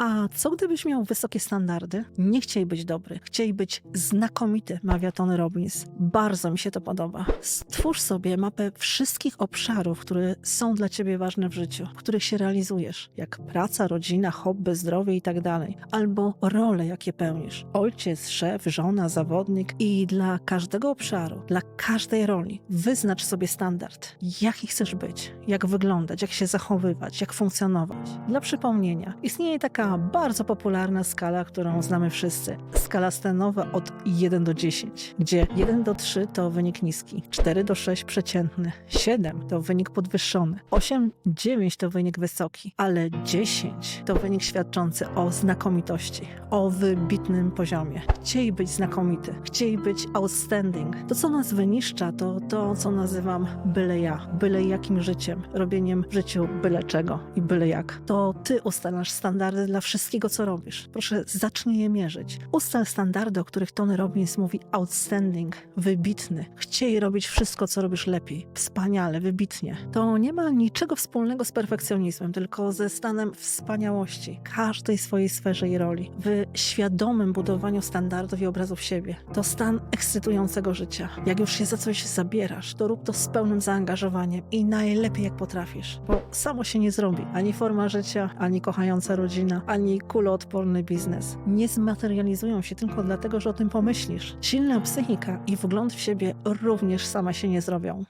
A co gdybyś miał wysokie standardy? Nie chcieli być dobry, chcieli być znakomity, mawia Tony Robbins. Bardzo mi się to podoba. Stwórz sobie mapę wszystkich obszarów, które są dla ciebie ważne w życiu, w których się realizujesz, jak praca, rodzina, hobby, zdrowie i tak dalej, albo role, jakie pełnisz. Ojciec, szef, żona, zawodnik i dla każdego obszaru, dla każdej roli wyznacz sobie standard, jaki chcesz być, jak wyglądać, jak się zachowywać, jak funkcjonować. Dla przypomnienia, istnieje taka bardzo popularna skala, którą znamy wszyscy. Skala stenowa od 1 do 10, gdzie 1 do 3 to wynik niski, 4 do 6 przeciętny, 7 to wynik podwyższony, 8, 9 to wynik wysoki, ale 10 to wynik świadczący o znakomitości, o wybitnym poziomie. Chcieli być znakomity, chcieli być outstanding. To, co nas wyniszcza, to to, co nazywam byle ja, byle jakim życiem, robieniem w życiu byle czego i byle jak. To ty ustalasz standardy dla wszystkiego, co robisz. Proszę, zacznij je mierzyć. Ustal standardy, o których Tony Robbins mówi outstanding, wybitny. Chciej robić wszystko, co robisz lepiej, wspaniale, wybitnie. To nie ma niczego wspólnego z perfekcjonizmem, tylko ze stanem wspaniałości każdej swojej sferze i roli. W świadomym budowaniu standardów i obrazów siebie. To stan ekscytującego życia. Jak już się za coś zabierasz, to rób to z pełnym zaangażowaniem i najlepiej jak potrafisz, bo samo się nie zrobi. Ani forma życia, ani kochająca rodzina, ani kuloodporny biznes. Nie zmaterializują się tylko dlatego, że o tym pomyślisz. Silna psychika i wgląd w siebie również same się nie zrobią.